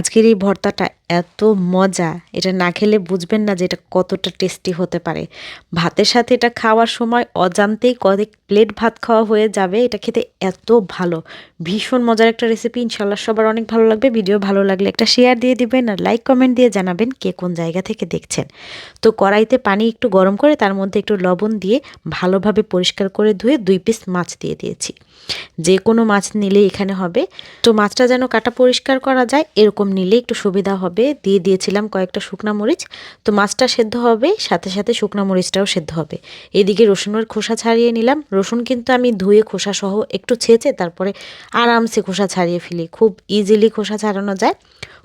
আজকের এই ভর্তাটা এত মজা। এটা না খেলে বুঝবেন না যে এটা কতটা টেস্টি হতে পারে। ভাতের সাথে এটা খাওয়ার সময় অজান্তেই কয়েক প্লেট ভাত খাওয়া হয়ে যাবে। এটা খেতে এত ভালো। ভীষণ মজার একটা রেসিপি ইনশাল্লাহ সবার অনেক ভালো লাগবে। ভিডিও ভালো লাগলে একটা শেয়ার দিয়ে দিবেন আর লাইক কমেন্ট দিয়ে জানাবেন কে কোন জায়গা থেকে দেখছেন। তো কড়াইতে পানি একটু গরম করে তার মধ্যে একটু লবণ দিয়ে ভালোভাবে পরিষ্কার করে ধুয়ে দুই পিস মাছ দিয়ে দিয়েছি। যে কোনো মাছ নিলে এখানে হবে। তো মাছটা যেন কাটা পরিষ্কার করা যায়, এরকম নিলে একটু সুবিধা হবে। দিয়ে দিয়েছিলাম কয়েকটা শুকনা মরিচ। তো মাছটা সেদ্ধ হবে, সাথে সাথে শুকনা মরিচটাও সেদ্ধ হবে। এদিকে রসুনের খোসা ছাড়িয়ে নিলাম। রসুন কিন্তু আমি ধুয়ে খোসা সহ একটু ছেঁচে তারপরে আরামসে খোসা ছাড়িয়ে ফেলি। খুব ইজিলি খোসা ছাড়ানো যায়।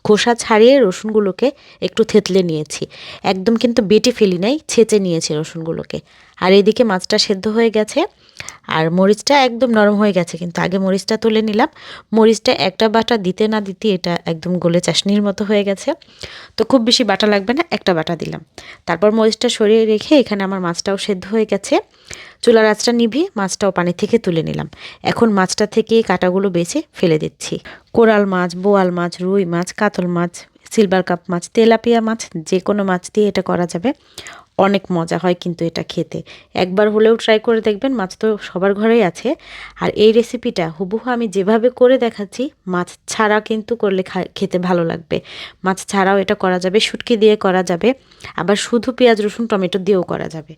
খোসা ছাড়িয়ে রসুনগুলোকে একটু থেতলে নিয়েছি। একদম কিন্তু বেটে ফেলি নাই, ছেঁচে নিয়েছি রসুনগুলোকে। আর এদিকে মাছটা সেদ্ধ হয়ে গেছে, আর মরিচটা একদম নরম হয়ে গেছে, কিন্তু আগে মরিচটা তুলে নিলাম। মরিচটা একটা বাটা দিতে না দিতে এটা একদম গোলে চাশনির মতো হয়ে গেছে। তো খুব বেশি বাটা লাগবে না, একটা বাটা দিলাম। তারপর মরিচটা সরিয়ে রেখে এখানে আমার মাছটাও সেদ্ধ হয়ে গেছে। চুলার আঁচটা নিভিয়ে মাছটাও পানি থেকে তুলে নিলাম। এখন মাছটা থেকে কাটাগুলো বেছে ফেলে দিচ্ছি। কোরাল মাছ, বোয়াল মাছ, রুই মাছ, কাতল মাছ, সিলভার কাপ মাছ, তেলাপিয়া মাছ যে কোনো মাছ দিয়ে এটা করা যাবে। অনেক মজা হয় কিন্তু এটা খেতে। একবার হলেও ট্রাই করে দেখবেন, মাছ তো সবার ঘরেই আছে। আর এই রেসিপিটা হুবহু আমি যেভাবে করে দেখাচ্ছি, মাছ ছাড়া কিন্তু করলে খেতে ভালো লাগবে। মাছ ছাড়াও এটা করা যাবে, শুটকি দিয়ে করা যাবে, আবার শুধু পেঁয়াজ, রসুন, টমেটো দিয়েও করা যাবে।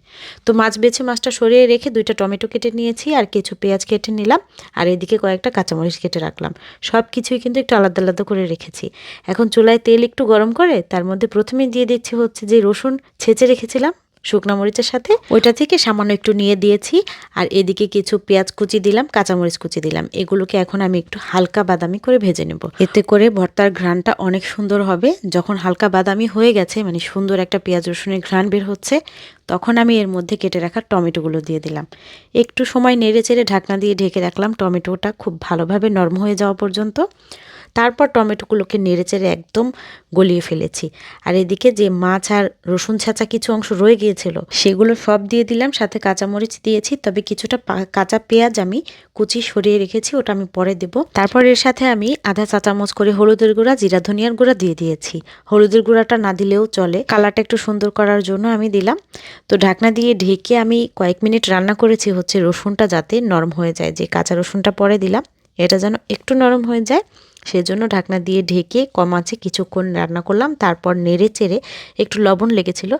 তো মাছ বেছে মাছটা সরিয়ে রেখে দুইটা টমেটো কেটে নিয়েছি, আর কিছু পেঁয়াজ কেটে নিলাম, আর এদিকে কয়েকটা কাঁচামরিচ কেটে রাখলাম। সব কিছুই কিন্তু একটু আলাদা আলাদা করে রেখেছি। এখন চুলায় তেল একটু গরম করে, তার মধ্যে প্রথমে দিয়ে দিচ্ছি হচ্ছে যে রসুন, ছেঁচে রেখেছিলাম শুকনো মরিচের সাথে। ওইটা থেকে সামান্য একটু নিয়ে দিয়েছি। আর এদিকে কিছু পেঁয়াজ কুচি দিলাম, কাঁচামরিচ কুচি দিলাম। এগুলোকে এখন আমি একটু হালকা বাদামি করে ভেজে নেব। এতে করে ভর্তার ঘ্রাণটা অনেক সুন্দর হবে। যখন হালকা বাদামি হয়ে গেছে মানে সুন্দর একটা পেঁয়াজ রসুনের ঘ্রাণ বের হচ্ছে, তখন আমি এর মধ্যে কেটে রাখা টমেটোগুলো দিয়ে দিলাম। একটু সময় নেড়ে চেড়ে ঢাকনা দিয়ে ঢেকে রাখলাম। টমেটোটা খুব ভালোভাবে নরম হয়ে যাওয়া পর্যন্ত। তারপর টমেটোগুলোকে নেড়ে চেড়ে একদম গলিয়ে ফেলেছি। আর এদিকে যে মাছ আর রসুন ছাঁচা কিছু অংশ রয়ে গিয়েছিল, সেগুলো সব দিয়ে দিলাম, সাথে কাঁচামরিচ দিয়েছি। তবে কিছুটা কাঁচা পেঁয়াজ আমি কুচি সরিয়ে রেখেছি, ওটা আমি পরে দেব। তারপর এর সাথে আমি আধা চা চামচ করে হলুদের গুঁড়া, জিরা, ধনিয়ার গুঁড়া দিয়ে দিয়েছি। হলুদের গুঁড়াটা না দিলেও চলে। কালারটা একটু সুন্দর করার জন্য আমি দিলাম। তো ঢাকনা দিয়ে ঢেকে আমি কয়েক মিনিট রান্না করেছি হচ্ছে রসুনটা যাতে নরম হয়ে যায়। যে কাঁচা রসুনটা পরে দিলাম, এটা যেন একটু নরম হয়ে যায়। সেজন্য ঢাকনা দিয়ে ঢেকে কম আছে কিছুক্ষণ রান্না করলাম। তারপর নেড়ে চেড়ে একটু লবণ লেগেছিল,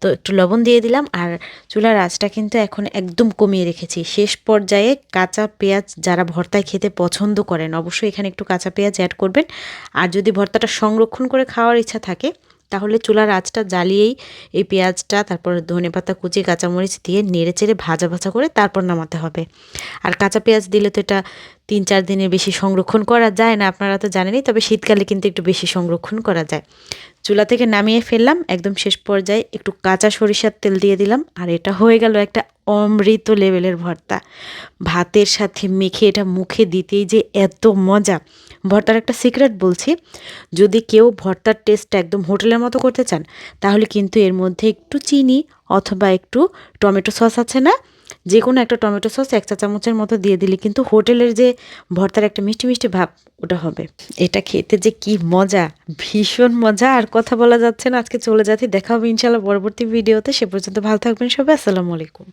তো একটু লবণ দিয়ে দিলাম আর চুলার আঁচটা কিন্তু এখন একদম কমিয়ে রেখেছি। শেষ পর্যায়ে কাঁচা পেঁয়াজ যারা ভর্তায় খেতে পছন্দ করেন অবশ্যই এখানে একটু কাঁচা পেঁয়াজ অ্যাড করবেন। আর যদি ভর্তাটা সংরক্ষণ করে খাওয়ার ইচ্ছা থাকে তাহলে চুলার আঁচটা জ্বালিয়েই এই পেঁয়াজটা, তারপর ধনে পাতা, কুচি, কাঁচামরিচ দিয়ে নেড়ে চেড়ে ভাজা ভাজা করে তারপর নামাতে হবে। আর কাঁচা পেঁয়াজ দিলে তো এটা তিন চার দিনের বেশি সংরক্ষণ করা যায় না, আপনারা তো জানেনই, তবে শীতকালে কিন্তু একটু বেশি সংরক্ষণ করা যায়। চুলা থেকে নামিয়ে ফেললাম, একদম শেষ পর্যায়ে একটু কাঁচা সরিষার তেল দিয়ে দিলাম, আর এটা হয়ে গেল একটা অমৃত লেভেলের ভর্তা। ভাতের সাথে মেখে এটা মুখে দিতেই যে এত মজা! ভর্তার একটা সিক্রেট বলছি, যদি কেউ ভর্তার টেস্টটা একদম হোটেলের মতো করতে চান, তাহলে কিন্তু এর মধ্যে একটু চিনি অথবা একটু টমেটো সস আছে না? যে কোনো একটা টমেটো সস এক চা চামচের মতো দিয়ে দিলে কিন্তু হোটেলের যে ভর্তার একটা মিষ্টি মিষ্টি ভাব, ওটা হবে। এটা খেতে যে কি মজা, ভীষণ মজা, আর কথা বলা যাচ্ছে না, আজকে চলে যাচ্ছি, দেখা হবে ইনশাল্লাহ পরবর্তী ভিডিওতে, সে পর্যন্ত ভালো থাকবেন সবাই, আসসালামু আলাইকুম।